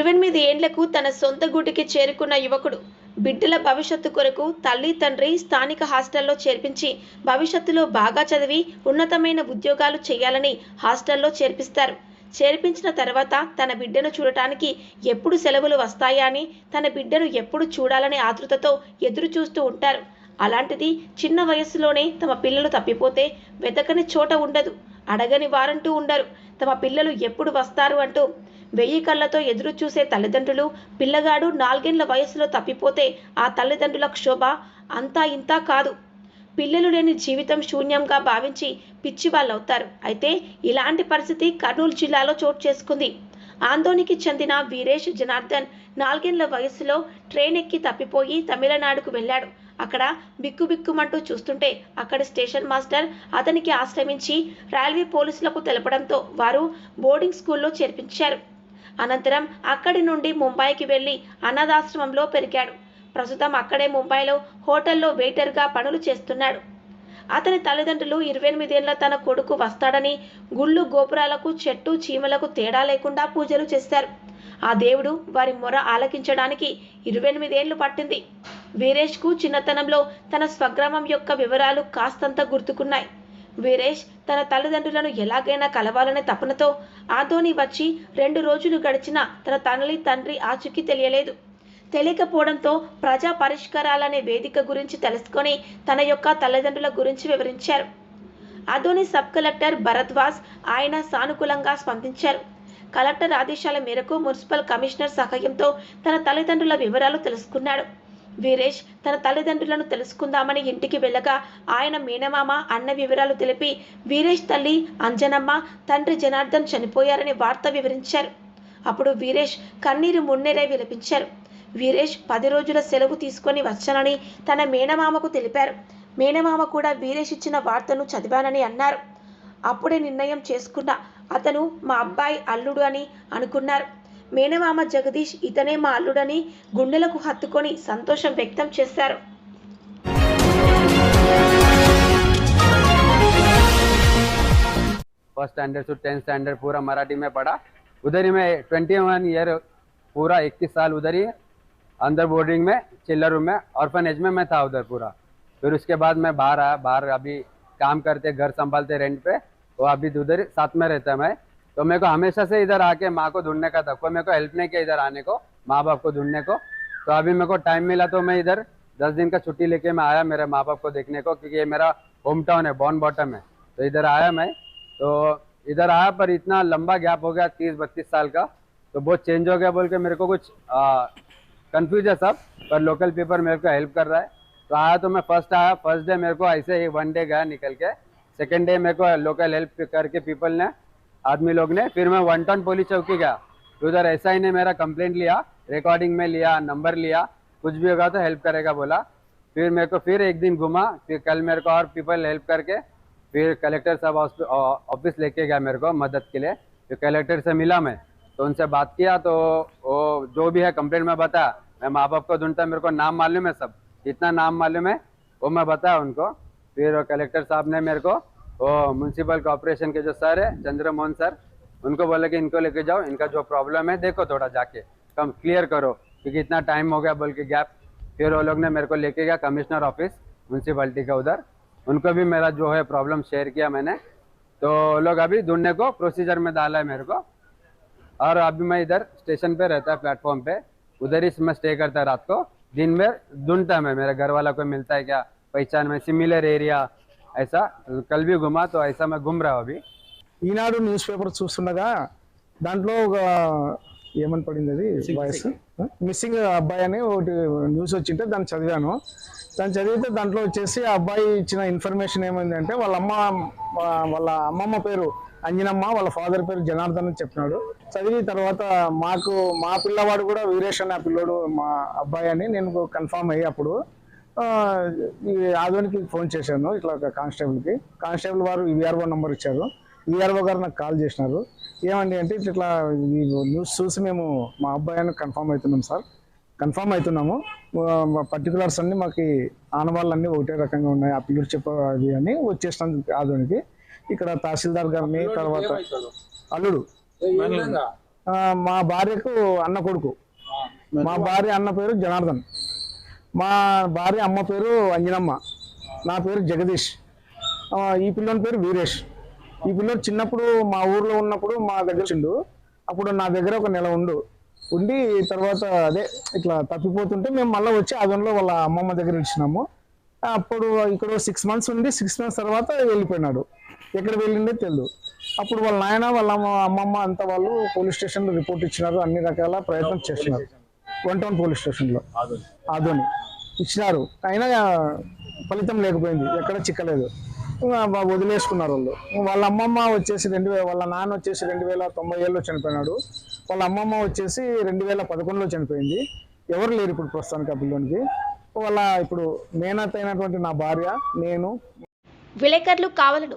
ఇరవెనిమిది ఏండ్లకు తన సొంత గూటికి చేరుకున్న యువకుడు బిడ్డల భవిష్యత్తు కొరకు తల్లి తండ్రి స్థానిక హాస్టల్లో చేర్పించి భవిష్యత్తులో బాగా చదివి ఉన్నతమైన ఉద్యోగాలు చేయాలని హాస్టల్లో చేర్పిస్తారు. చేర్పించిన తర్వాత తన బిడ్డను చూడటానికి ఎప్పుడు సెలవులు వస్తాయా అని తన బిడ్డను ఎప్పుడు చూడాలనే ఆతృతతో ఎదురు చూస్తూ ఉంటారు. అలాంటిది చిన్న వయస్సులోనే తమ పిల్లలు తప్పిపోతే వెతకని చోట ఉండదు అడగని వారంటూ ఉండరు. తమ పిల్లలు ఎప్పుడు వస్తారు అంటూ వెయ్యి కళ్ళతో ఎదురు చూసే తల్లిదండ్రులు పిల్లగాడు నాలుగేండ్ల వయసులో తప్పిపోతే ఆ తల్లిదండ్రుల క్షోభ అంతా ఇంతా కాదు. పిల్లలు లేని జీవితం శూన్యంగా భావించి పిచ్చి వాళ్ళవుతారు. అయితే ఇలాంటి పరిస్థితి కర్నూలు జిల్లాలో చోటు చేసుకుంది. ఆందోనికి చెందిన వీరేష్ జనార్దన్ నాలుగేండ్ల వయసులో ట్రైన్ ఎక్కి తప్పిపోయి తమిళనాడుకు వెళ్ళాడు. అక్కడ బిక్కుబిక్కుమంటూ చూస్తుంటే అక్కడ స్టేషన్ మాస్టర్ అతనికి ఆశ్రమించి రైల్వే పోలీసులకు తెలపడంతో వారు బోర్డింగ్ స్కూల్లో చేర్పించారు. అనంతరం అక్కడి నుండి ముంబైకి వెళ్ళి అనాథాశ్రమంలో పెరిగాడు. ప్రస్తుతం అక్కడే ముంబైలో హోటల్లో వెయిటర్గా పనులు చేస్తున్నాడు. అతని తల్లిదండ్రులు ఇరవై ఎనిమిదేళ్ళ తన కొడుకు వస్తాడని గుళ్ళు గోపురాలకు చెట్టు చీమలకు తేడా లేకుండా పూజలు చేశారు. ఆ దేవుడు వారి మొర ఆలకించడానికి ఇరవై ఎనిమిదేళ్ళు పట్టింది. వీరేష్కు చిన్నతనంలో తన స్వగ్రామం యొక్క వివరాలు కాస్తంత గుర్తుకున్నాయి. వీరేష్ తన తల్లిదండ్రులను ఎలాగైనా కలవాలనే తపనతో ఆదోని వచ్చి రెండు రోజులు గడిచినా తన తనలి తండ్రి ఆచూకీ తెలియలేదు. తెలియకపోవడంతో ప్రజా పరిష్కారాలనే వేదిక గురించి తెలుసుకొని తన యొక్క తల్లిదండ్రుల గురించి వివరించారు. అదోని సబ్ కలెక్టర్ భరద్వాజ్ ఆయన సానుకూలంగా స్పందించారు. కలెక్టర్ ఆదేశాల మేరకు మున్సిపల్ కమిషనర్ సహాయంతో తన తల్లిదండ్రుల వివరాలు తెలుసుకున్నాడు. వీరేష్ తన తల్లిదండ్రులను తెలుసుకుందామని ఇంటికి వెళ్ళగా ఆయన మీనమామ అన్న వివరాలు తెలిపి వీరేష్ తల్లి అంజనమ్మ తండ్రి జనార్దన్ చనిపోయారని వార్త వివరించారు. అప్పుడు వీరేష్ కన్నీరు మున్నేరే విలపించారు. వీరేష్ పది రోజుల సెలవు తీసుకొని వచ్చానని తన మేనమామకు తెలిపారు. మేనమామ కూడా వీరేష్ ఇచ్చిన వార్తను చదివానని అన్నారు. అప్పుడే నిర్ణయం చేసుకున్న అతను మా అబ్బాయి అల్లుడు అని అనుకున్నారు. మేనమామ జగదీష్ ఇతనే మా అల్లుడని గుండెలకు హత్తుకొని సంతోషం వ్యక్తం చేశారు फर्स्ट स्टैंडर्ड से टेंथ स्टैंडर्ड पूरा मराठी में पढ़ा उधर ही मैं ट्वेंटी वन ईयर पूरा इक्कीस साल उधर ही अंदर बोर्डिंग में चिल्लर रूम में ऑर्फनेज में मैं था उधर पूरा फिर उसके बाद मैं बाहर आया बाहर अभी काम करते घर संभालते रेंट पे वो अभी उधर ही साथ में रहता है मैं तो मेरे को हमेशा से इधर आके माँ को ढूँढने का था। कोई मेरे को हेल्प नहीं किया इधर आने को माँ बाप को ढूँढने को। तो अभी मेरे को टाइम मिला तो मैं इधर दस दिन का छुट्टी लेके मैं आया मेरे माँ बाप को देखने को, क्योंकि ये मेरा होम टाउन है बॉन बॉटम है। तो इधर आया मैं। तो इधर आया पर इतना लंबा गैप हो गया तीस बत्तीस साल का। तो बहुत चेंज हो गया बोल के मेरे को कुछ कंफ्यूज है सब, पर लोकल पेपर मेरे को हेल्प कर रहा है। तो आया तो मैं फ़र्स्ट आया फ़र्स्ट डे मेरे को ऐसे ही वन डे गया निकल के। सेकेंड डे मेरे को लोकल हेल्प करके पीपल ने आदमी लोग ने, फिर मैं वन टाउन पुलिस चौकी गया। उधर एस आई ने मेरा कंप्लेंट लिया रिकॉर्डिंग में लिया नंबर लिया, कुछ भी होगा तो हेल्प करेगा बोला। फिर मेरे को फिर एक दिन घुमा, फिर कल मेरे को और पीपल हेल्प करके, फिर कलेक्टर साहब ऑफ़िस लेके गया मेरे को मदद के लिए। फिर कलेक्टर से मिला मैं तो उनसे बात किया तो वो जो भी है कंप्लेंट में बताया। मैं माँ बाप को ढूंढता, मेरे को नाम मालूम है सब। जितना नाम मालूम है, वो मैं बताया उनको। फिर कलेक्टर साहब ने मेरे को वो म्यूनसिपल कॉरपोरेशन के जो सर है, चंद्रमोहन सर उनको बोले कि इनको लेके जाओ, इनका जो प्रॉब्लम है, देखो थोड़ा जाके। कम क्लियर करो, क्योंकि इतना टाइम हो गया बोल के गैप फिर वो लोग ने मेरे को लेके गया कमिश्नर ऑफ़िस म्यूनसिपलिटी का उधर। उनको भी मेरा जो है प्रॉब्लम शेयर किया मैंने। तो लोग अभी ढूँढने को प्रोसीजर में डाला है मेरे को। और अभी मैं इधर स्टेशन पे रहता है प्लेटफॉर्म पे। उधर ही मैं स्टे करता रात को। दिन में ढूंढता मैं, मेरे घर वाला कोई मिलता है क्या? पहचान में सिमिलर एरिया ऐसा कल भी घुमा तो ऐसा मैं घूम रहा हूँ अभी ఈనాడు న్యూస్ పేపర్ చూస్తుండగా దాంట్లో ఒక ఏమని పడింది అది వాయిస్ మిస్సింగ్ అబ్బాయి అని ఒకటి న్యూస్ వచ్చింటే దాన్ని చదివాను దాన్ని చదివితే దాంట్లో వచ్చేసి ఆ అబ్బాయి ఇచ్చిన ఇన్ఫర్మేషన్ ఏమైందంటే వాళ్ళ అమ్మ వా- వాళ్ళ అమ్మమ్మ పేరు అంజనమ్మ వాళ్ళ ఫాదర్ పేరు జనార్దన్ అని చెప్పినాడు చదివి తర్వాత మాకు మా పిల్లవాడు కూడా వీరేష్ అనే ఆ పిల్లోడు మా అబ్బాయి అని నేను కన్ఫామ్ అయ్యి అప్పుడు ఆ, ఈ ఆదోనికి ఫోన్ చేశాను ఇట్లా ఒక కానిస్టేబుల్కి. కానిస్టేబుల్ వారు విఆర్ఓ నంబర్ ఇచ్చారు. విఆర్ఓ గారు నాకు కాల్ చేసినారు. ఏమండి అంటే ఇట్లా ఈ న్యూస్ చూసి మేము మా అబ్బాయి అని కన్ఫామ్ అవుతున్నాం సార్. కన్ఫామ్ అవుతున్నాము. పర్టికులర్స్ అన్ని మాకు ఆనవాళ్ళు అన్ని ఒకటే రకంగా ఉన్నాయి. ఆ పిల్లలు చెప్పది అని వచ్చేస్తాం ఆదోనికి. ఇక్కడ తహసీల్దార్ గారిని తర్వాత అల్లుడు. మా భార్యకు అన్న కొడుకు. మా భార్య అన్న పేరు జనార్దన్. మా భార్య అమ్మ పేరు అంజనమ్మ. నా పేరు జగదీష్. ఈ పిల్లోని పేరు వీరేష్. ఈ పిల్లోడు చిన్నప్పుడు మా ఊర్లో ఉన్నప్పుడు మా దగ్గర చిండు అప్పుడు నా దగ్గర ఒక నెల ఉండు. ఉండి తర్వాత అదే ఇట్లా తప్పిపోతుంటే మేము మళ్ళీ వచ్చి అదనలో వాళ్ళ అమ్మమ్మ దగ్గర ఇచ్చినాము. అప్పుడు ఇక్కడ సిక్స్ మంత్స్ ఉండి సిక్స్ మంత్స్ తర్వాత వెళ్ళిపోయినాడు. ఎక్కడ వెళ్ళిందో తెలియదు అప్పుడు వాళ్ళ నాయన వాళ్ళ అమ్మమ్మ అంతా వాళ్ళు పోలీస్ స్టేషన్లో రిపోర్ట్ ఇచ్చినారు. అన్ని రకాల ప్రయత్నం చేస్తున్నారు వన్ టౌన్ పోలీస్ స్టేషన్లో. ఆదోని. ఇచ్చినారు. అయినా ఫలితం లేకపోయింది. ఎక్కడ చిక్కలేదు. వదిలేసుకున్నారు వాళ్ళు. వాళ్ళ అమ్మమ్మ వచ్చేసి రెండు వేల వాళ్ళ నాన్న వచ్చేసి రెండు వేల తొంభై ఏళ్ళలో చనిపోయినాడు. వాళ్ళ అమ్మమ్మ వచ్చేసి రెండు వేల పదకొండులో చనిపోయింది. ఎవరు లేరు ఇప్పుడు ప్రస్తుతానికి ఆ పిల్లోనికి వాళ్ళ ఇప్పుడు మేనత్ అయినటువంటి నా భార్య నేను. విలేకరులు కావాలను